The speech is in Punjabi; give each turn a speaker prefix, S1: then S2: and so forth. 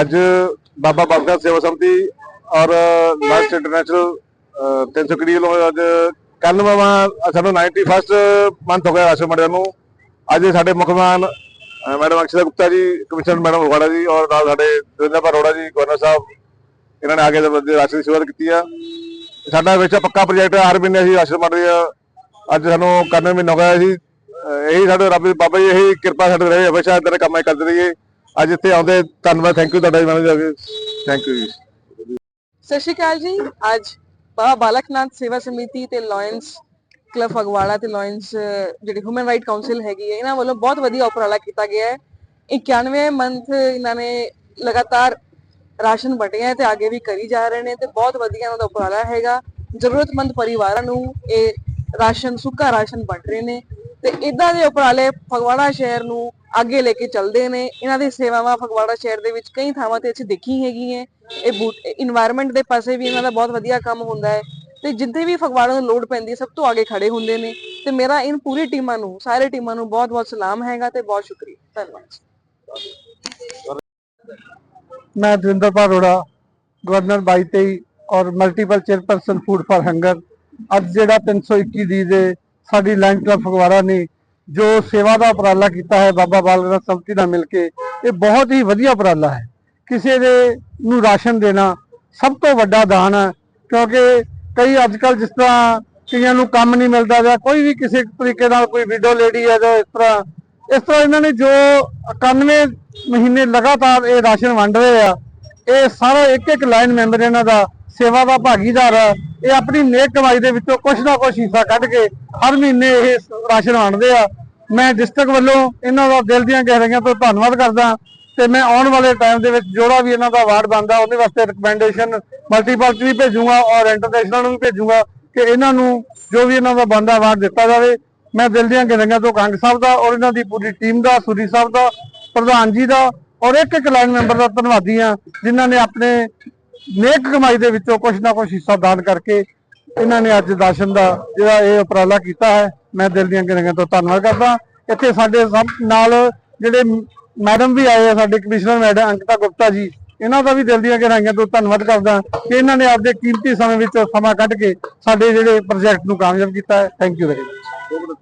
S1: ਅੱਜ ਬਾਬਾ ਬਾਬਾ ਸੇਵਾ ਸਮਤੀ ਔਰ ਲਾਸਟ ਇੰਟਰਨੈਸ਼ਨਲ 300 ਕੜੀ ਵੱਲੋਂ ਅੱਜ ਕੱਲ ਮਾਮਾ ਸਾਨੂੰ 91st ਮੰਥ ਹੋ ਗਿਆ ਰਾਸ਼ਨ ਮੰਡਲ ਨੂੰ। ਅੱਜ ਸਾਡੇ ਮੁੱਖ ਮਹਿਮਾਨ madam Akshara Gupta ji, commissioner madam Phagwara ਜੀ ਔਰ ਨਾਲ ਸਾਡੇ ਦਵਿੰਦਰ ਅਰੋੜਾ ਜੀ, ਗਵਰਨਰ ਸਾਹਿਬ, ਇਹਨਾਂ ਨੇ ਆ ਕੇ ਰਾਸ਼ਟਰ ਦੀ ਸੇਵਾ ਕੀਤੀ ਆ। ਸਾਡਾ ਵਿੱਚ ਪੱਕਾ ਪ੍ਰੋਜੈਕਟ ਹਰ ਮਹੀਨੇ ਅਸੀਂ ਰਾਸ਼ਨ ਮੰਡ ਰਹੇ ਆ। ਅੱਜ ਸਾਨੂੰ ਕਰਨ ਮਹੀਨਾ ਹੋ ਗਿਆ ਸੀ ਇਹੀ ਸਾਡੇ ਰੱਬ ਦੀ ਬਾਬਾ ਜੀ ਇਹੀ ਕਿਰਪਾ ਸਾਡੇ ਰਹੇ, ਹਮੇਸ਼ਾ ਇਦਾਂ ਦੇ ਕੰਮ ਕਰਦੇ ਰਹੀਏ। ਅੱਜ ਇੱਥੇ ਆਉਂਦੇ, ਧੰਨਵਾਦ ਥੈਂਕ ਯੂ ਤੁਹਾਡਾ ਜੀ, ਮੈਡਮ ਥੈਂਕ ਯੂ ਜੀ।
S2: ਸਤਿ ਸ਼੍ਰੀ ਅਕਾਲ ਜੀ, ਅੱਜ ਬਾਬਾ ਬਾਲਕਨਾਥ ਸੇਵਾ ਸਮਿਤੀ ਤੇ ਲਾਇਨਸ ਕਲੱਬ ਫਗਵਾੜਾ ਤੇ ਲਾਇਨਸ ਜਿਹੜੀ ਹਿਊਮਨ ਰਾਈਟ ਕਾਉਂਸਲ ਹੈਗੀ ਹੈ, ਇਹਨਾਂ ਵੱਲੋਂ ਬਹੁਤ ਵਧੀਆ ਉਪਰਾਲਾ ਕੀਤਾ ਗਿਆ ਹੈ। 91 ਮੰਥ ਇਹਨਾਂ ਨੇ ਲਗਾਤਾਰ ਰਾਸ਼ਨ ਵੰਡਿਆ ਤੇ ਅੱਗੇ ਵੀ ਕਰੀ ਜਾ ਰਹੇ ਨੇ ਤੇ ਬਹੁਤ ਵਧੀਆ ਇਹਨਾਂ ਦਾ ਉਪਰਾਲਾ ਹੈਗਾ। ਜ਼ਰੂਰਤਮੰਦ ਪਰਿਵਾਰਾਂ ਨੂੰ ਇਹ ਰਾਸ਼ਨ, ਸੁੱਕਾ ਰਾਸ਼ਨ ਵੰਡ ਰਹੇ ਨੇ। ਤੇ ਇਦਾਂ ਦੇ ਉਪਰਾਲੇ ਫਗਵਾੜਾ ਸ਼ਹਿਰ ਨੂੰ ਅੱਗੇ ਲੈ ਕੇ ਚੱਲਦੇ ਨੇ। ਇਹਨਾਂ ਦੀ ਸੇਵਾਵਾਂ ਫਗਵਾੜਾ ਸ਼ਹਿਰ ਦੇ ਵਿੱਚ ਕਈ ਥਾਵਾਂ ਤੇ ਅਸੀਂ ਦੇਖੀ ਹੈਗੀ ਹੈ ਇਹ এনवायरमेंट ਦੇ ਪਾਸੇ ਵੀ ਇਹਨਾਂ ਦਾ ਬਹੁਤ ਵਧੀਆ ਕੰਮ ਹੁੰਦਾ ਹੈ ਤੇ ਜਿੱਥੇ ਵੀ ਫਗਵਾੜਾ ਨੂੰ ਲੋੜ ਪੈਂਦੀ ਹੈ ਸਭ ਤੋਂ ਅੱਗੇ ਖੜੇ ਹੁੰਦੇ ਨੇ। ਤੇ ਮੇਰਾ ਇਨ ਪੂਰੀ ਟੀਮਾਂ ਨੂੰ, ਸਾਰੇ ਟੀਮਾਂ ਨੂੰ ਬਹੁਤ ਬਹੁਤ ਸਲਾਮ ਹੈਗਾ ਤੇ ਬਹੁਤ ਸ਼ੁਕਰੀਆ। ਧੰਨਵਾਦ
S3: मैं धीरेन्द्र अरोड़ा गवर्नर बाई तेई और multiple chairperson food for hunger ਅੱਜ ਜਿਹੜਾ 321 ਦੀ ਦੇ ਸਾਡੀ ਲਾਈਨ ਕਲੱਬ ਫਗਵਾੜਾ ਨੇ ਜੋ ਸੇਵਾ ਦਾ ਉਪਰਾਲਾ ਕੀਤਾ ਹੈ ਬਾਬਾ ਬਾਲਕਨਾਥ ਸੰਪਤੀ ਨਾਲ ਮਿਲ ਕੇ, ਇਹ ਬਹੁਤ ਹੀ ਵਧੀਆ ਉਪਰਾਲਾ ਹੈ। ਕਿਸੇ ਦੇ ਨੂੰ ਰਾਸ਼ਨ ਦੇਣਾ ਸਭ ਤੋਂ ਵੱਡਾ ਦਾਨ ਹੈ, ਕਿਉਂਕਿ ਕਈ ਅੱਜ ਕੱਲ ਜਿਸ ਤਰ੍ਹਾਂ ਕਈਆਂ ਨੂੰ ਕੰਮ ਨਹੀਂ ਮਿਲਦਾ ਜਾਂ ਕੋਈ ਵੀ ਕਿਸੇ ਤਰੀਕੇ ਨਾਲ ਕੋਈ ਵਿਡੋ ਲੇਡੀ ਹੈ ਜੋ ਇਸ ਤਰ੍ਹਾਂ ਇਸ ਤਰ੍ਹਾਂ ਇਹਨਾਂ ਨੇ ਜੋ 91 ਮਹੀਨੇ ਲਗਾਤਾਰ ਇਹ ਰਾਸ਼ਨ ਵੰਡ ਰਹੇ ਆ, ਇਹ ਸਾਰਾ ਇੱਕ ਇੱਕ ਲਾਈਨ ਮੈਂਬਰ ਇਹਨਾਂ ਦਾ ਸੇਵਾ ਦਾ ਭਾਗੀਦਾਰ ਆ, ਇਹ ਆਪਣੀ ਨੇਕ ਕਮਾਈ ਦੇ ਵਿੱਚੋਂ ਕੁਛ ਨਾ ਕੁਛ ਹਿੱਸਾ ਕੱਢ ਕੇ ਹਰ ਮਹੀਨੇ ਇਹ ਰਾਸ਼ਨ ਵੰਡਦੇ ਆ। ਮੈਂ ਡਿਸਟ੍ਰਿਕਟ ਵੱਲੋਂ ਇਹਨਾਂ ਦਾ ਦਿਲ ਦੀਆਂ ਗਹਿਰਾਈਆਂ ਤੋਂ ਧੰਨਵਾਦ ਕਰਦਾ ਤੇ ਮੈਂ ਆਉਣ ਵਾਲੇ ਟਾਈਮ ਦੇ ਵਿੱਚ ਜਿਹੜਾ ਵੀ ਇਹਨਾਂ ਦਾ ਅਵਾਰਡ ਬਣਦਾ, ਉਹਦੇ ਵਾਸਤੇ ਰਿਕਮੈਂਡੇਸ਼ਨ ਮਲਟੀਪਲ ਵੀ ਭੇਜੂਗਾ ਔਰ ਇੰਟਰਨੈਸ਼ਨਲ ਨੂੰ ਵੀ ਭੇਜੂਗਾ ਕਿ ਇਹਨਾਂ ਨੂੰ ਜੋ ਵੀ ਇਹਨਾਂ ਦਾ ਬਣਦਾ ਅਵਾਰਡ ਦਿੱਤਾ ਜਾਵੇ। ਮੈਂ ਦਿਲ ਦੀਆਂ ਗਹਿਰਾਈਆਂ ਤੋਂ ਕੰਗ ਸਾਹਿਬ ਦਾ ਔਰ ਇਹਨਾਂ ਦੀ ਪੂਰੀ ਟੀਮ ਦਾ, ਸੂਰੀ ਸਾਹਿਬ ਦਾ, ਪ੍ਰਧਾਨ ਜੀ ਦਾ ਔਰ ਇੱਕ ਇੱਕ ਲਾਈਨ ਮੈਂਬਰ ਦਾ ਧੰਨਵਾਦੀ ਆ ਜਿਨ੍ਹਾਂ ਨੇ ਆਪਣੇ ਨੇਕ ਕਮਾਈ ਦੇ ਵਿੱਚੋਂ ਕੁਛ ਨਾ ਕੁਛ ਹਿੱਸਾ ਦਾਨ ਕਰਕੇ ਇਹਨਾਂ ਨੇ ਅੱਜ ਦਰਸ਼ਨ ਦਾ ਜਿਹੜਾ ਇਹ ਉਪਰਾਲਾ ਕੀਤਾ ਹੈ, ਮੈਂ ਦਿਲ ਦੀਆਂ ਗਹਿਰਾਈਆਂ ਤੋਂ ਧੰਨਵਾਦ ਕਰਦਾ। ਇੱਥੇ ਸਾਡੇ ਨਾਲ ਜਿਹੜੇ ਮੈਡਮ ਵੀ ਆਏ ਆ, ਸਾਡੇ ਕਮਿਸ਼ਨਰ ਮੈਡਮ ਅੰਕਿਤਾ ਗੁਪਤਾ ਜੀ, ਇਹਨਾਂ ਦਾ ਵੀ ਦਿਲ ਦੀਆਂ ਗਹਿਰਾਈਆਂ ਤੋਂ ਧੰਨਵਾਦ ਕਰਦਾ। ਕਿ ਇਹਨਾਂ ਨੇ ਆਪਦੇ ਕੀਮਤੀ ਸਮੇਂ ਵਿੱਚੋਂ ਸਮਾਂ ਕੱਢ ਕੇ ਸਾਡੇ ਜਿਹੜੇ ਪ੍ਰੋਜੈਕਟ ਨੂੰ ਕਾਮਯਾਬ ਕੀਤਾ ਹੈ। Thank you very much